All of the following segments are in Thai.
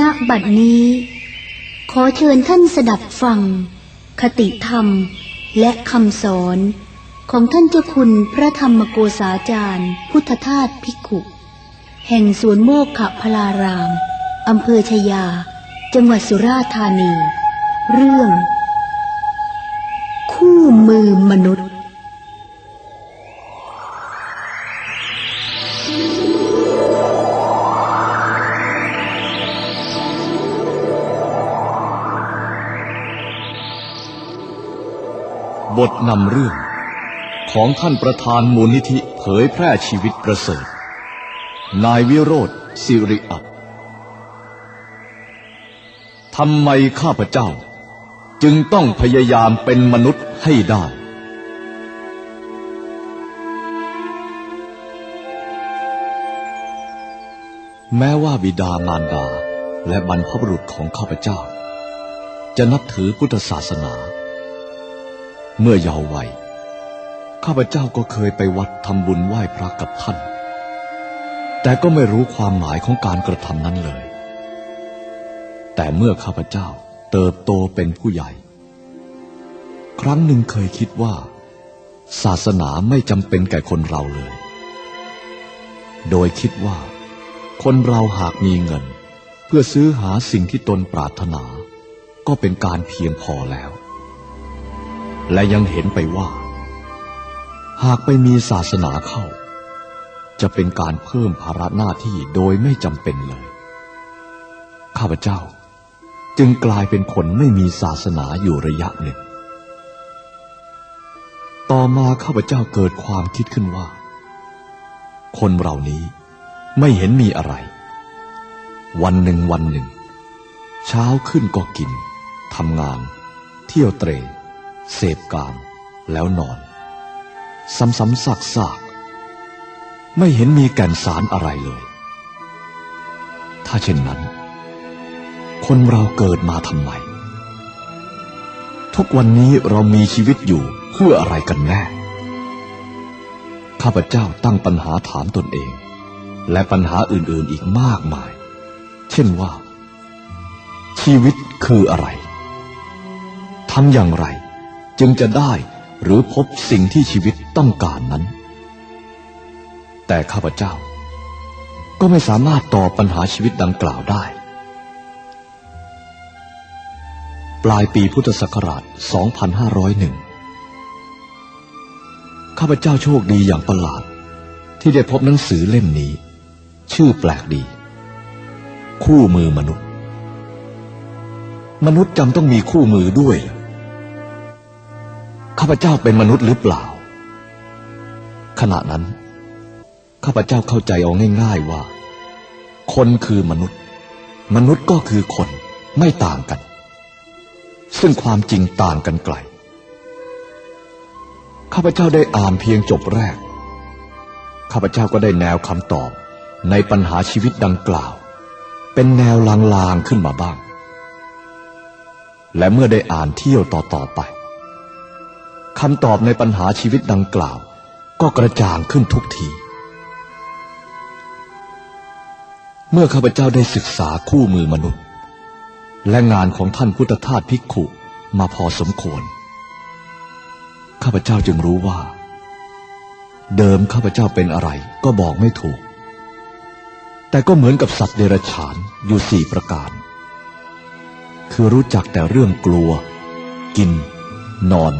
ณบัดนี้ ขอเชิญท่านสดับฟัง คติธรรมและคำสอนของท่านเจ้าคุณพระธรรมโกษาจารย์ พุทธทาสภิกขุ แห่งสวนโมกขพลารามอำเภอชยา จังหวัดสุราษฎร์ธานี เรื่อง คู่มือมนุษย์ บทนำเรื่อง ของท่านประธานมูลนิธิเผยแพร่ชีวิตประเสริฐ นายวิโรธสิริอัตทำไมข้าพเจ้า จึงต้องพยายามเป็นมนุษย์ให้ได้ แม้ว่าบิดามารดาและบรรพบุรุษของข้าพเจ้า จะนับถือพุทธศาสนา เมื่อเยาว์วัยข้าพเจ้าก็เคยไปวัดทำบุญไหว้พระกับท่าน แต่ก็ไม่รู้ความหมายของการกระทำนั้นเลย แต่เมื่อข้าพเจ้าเติบโตเป็นผู้ใหญ่ ครั้งหนึ่งเคยคิดว่า ศาสนาไม่จำเป็นแก่คนเราเลย โดยคิดว่า คนเราหากมีเงิน เพื่อซื้อหาสิ่งที่ตนปรารถนา ก็เป็นการเพียงพอแล้ว และยังเห็นไปว่า หากไปมีศาสนาเข้า จะเป็นการเพิ่มภาระหน้าที่โดยไม่จำเป็นเลย ข้าพเจ้าจึงกลายเป็นคนไม่มีศาสนาอยู่ระยะหนึ่ง ต่อมาข้าพเจ้าเกิดความคิดขึ้นว่า คนเรานี้ไม่เห็นมีอะไร วันหนึ่งวันหนึ่ง เช้าขึ้นก็กินทำงาน เที่ยวเตร เสพการแล้วนอน ซ้ำๆซากๆ ไม่เห็นมีแก่นสารอะไรเลย ถ้าเช่นนั้น คนเราเกิดมาทำไม ทุกวันนี้เรามีชีวิตอยู่เพื่ออะไรกันแน่ ข้าพเจ้าตั้งปัญหาถามตนเอง และปัญหาอื่นๆอีกมากมาย เช่นว่า ชีวิตคืออะไรทำอย่างไร จึงจะได้หรือพบสิ่งที่ชีวิตต้องการนั้น แต่ข้าพเจ้า ก็ไม่สามารถตอบปัญหาชีวิตดังกล่าวได้ ปลายปีพุทธศักราช 2501 ข้าพเจ้าโชคดีอย่างประหลาด ที่ได้พบหนังสือเล่มนี้ ชื่อแปลกดี คู่มือมนุษย์ มนุษย์จำต้องมีคู่มือด้วยเหรอ ข้าพเจ้าเป็นมนุษย์หรือเปล่า ขณะนั้น ข้าพเจ้าเข้าใจเอาง่าย ๆว่า คนคือมนุษย์ มนุษย์ก็คือคนไม่ต่างกัน ซึ่งความจริงต่างกันไกล ข้าพเจ้าได้อ่านเพียงจบแรก ข้าพเจ้าก็ได้แนวคำตอบในปัญหาชีวิตดังกล่าว เป็นแนวลางๆขึ้นมาบ้าง และเมื่อได้อ่านเที่ยวต่อๆไป คำตอบในปัญหาชีวิตดังกล่าว ก็กระจ่างขึ้นทุกที เมื่อข้าพเจ้าได้ศึกษาคู่มือมนุษย์ และงานของท่านพุทธทาสภิกขุมาพอสมควร ข้าพเจ้าจึงรู้ว่า เดิมข้าพเจ้าเป็นอะไรก็บอกไม่ถูก แต่ก็เหมือนกับสัตว์เดรัจฉานอยู่สี่ประการ คือรู้จักแต่เรื่องกลัว กิน นอน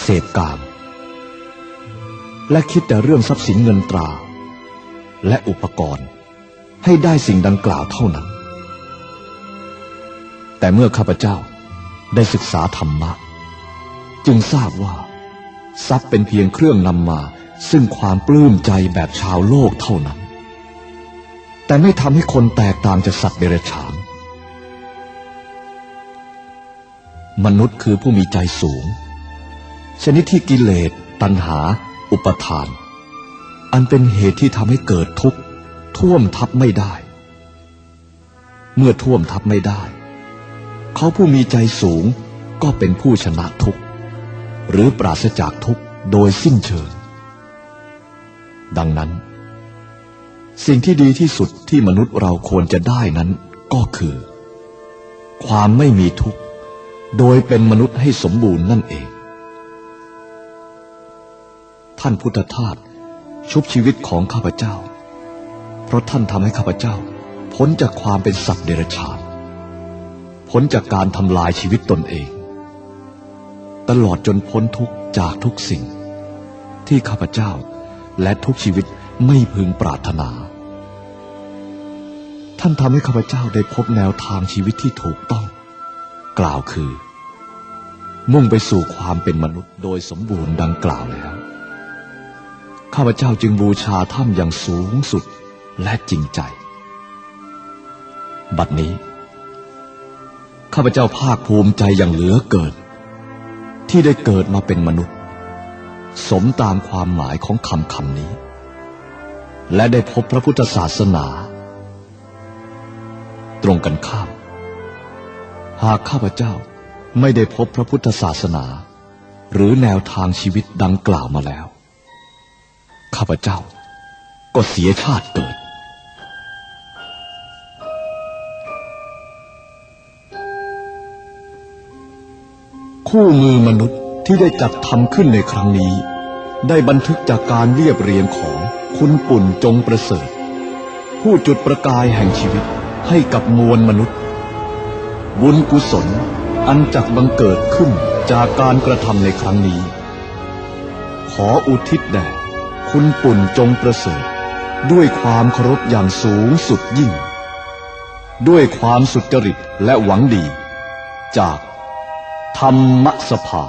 เสพกาม และคิดแต่เรื่องทรัพย์สินเงินตรา และอุปกรณ์ให้ได้สิ่งดังกล่าวเท่านั้น แต่เมื่อข้าพเจ้าได้ศึกษาธรรมะ จึงทราบว่า ทรัพย์เป็นเพียงเครื่องนำมา ซึ่งความปลื้มใจแบบชาวโลกเท่านั้น แต่ไม่ทำให้คนแตกต่างจากสัตว์เดรัจฉานมนุษย์คือผู้มีใจสูง ชนิดที่กิเลสตัณหา อุปทาน อันเป็นเหตุที่ทำให้เกิดทุกข์ ท่วมทับไม่ได้ เมื่อท่วมทับไม่ได้ เขาผู้มีใจสูงก็เป็นผู้ชนะทุกข์ หรือปราศจากทุกข์โดยสิ้นเชิง ดังนั้น สิ่งที่ดีที่สุดที่มนุษย์เราควรจะได้นั้นก็คือ ความไม่มีทุกข์ โดยเป็นมนุษย์ให้สมบูรณ์นั่นเอง ท่านพุทธทาสชุบชีวิตของข้าพเจ้า เพราะท่านทำให้ข้าพเจ้า พ้นจากความเป็นสัตว์เดรัจฉานพ้นจากการทำลายชีวิตตนเอง ตลอดจนพ้นทุกจากทุกสิ่ง ที่ข้าพเจ้าและทุกชีวิตไม่พึงปรารถนา ท่านทำให้ข้าพเจ้าได้พบแนวทางชีวิตที่ถูกต้อง กล่าวคือ มุ่งไปสู่ความเป็นมนุษย์โดยสมบูรณ์ดังกล่าวแล้ว ข้าพเจ้าจึงบูชาท่านอย่างสูงสุดและจริงใจ บัดนี้ ข้าพเจ้าภาคภูมิใจอย่างเหลือเกิน ที่ได้เกิดมาเป็นมนุษย์ สมตามความหมายของคำคำนี้ และได้พบพระพุทธศาสนา ตรงกันข้าม หากข้าพเจ้าไม่ได้พบพระพุทธศาสนา หรือแนวทางชีวิตดังกล่าวมาแล้ว ข้าพเจ้า ก็เสียชาติเกิด คู่มือมนุษย์ที่ได้จัดทำขึ้นในครั้งนี้ ได้บันทึกจากการเรียบเรียงของคุณปุ่นจงประเสริฐ ผู้จุดประกายแห่งชีวิตให้กับมวลมนุษย์ บุญกุศลอันจักบังเกิดขึ้นจากการกระทำในครั้งนี้ ขออุทิศแด่ คุณปุ่นจงประเสริฐ ด้วยความเคารพอย่างสูงสุดยิ่ง ด้วยความสุจริตและหวังดี จากธรรมสภา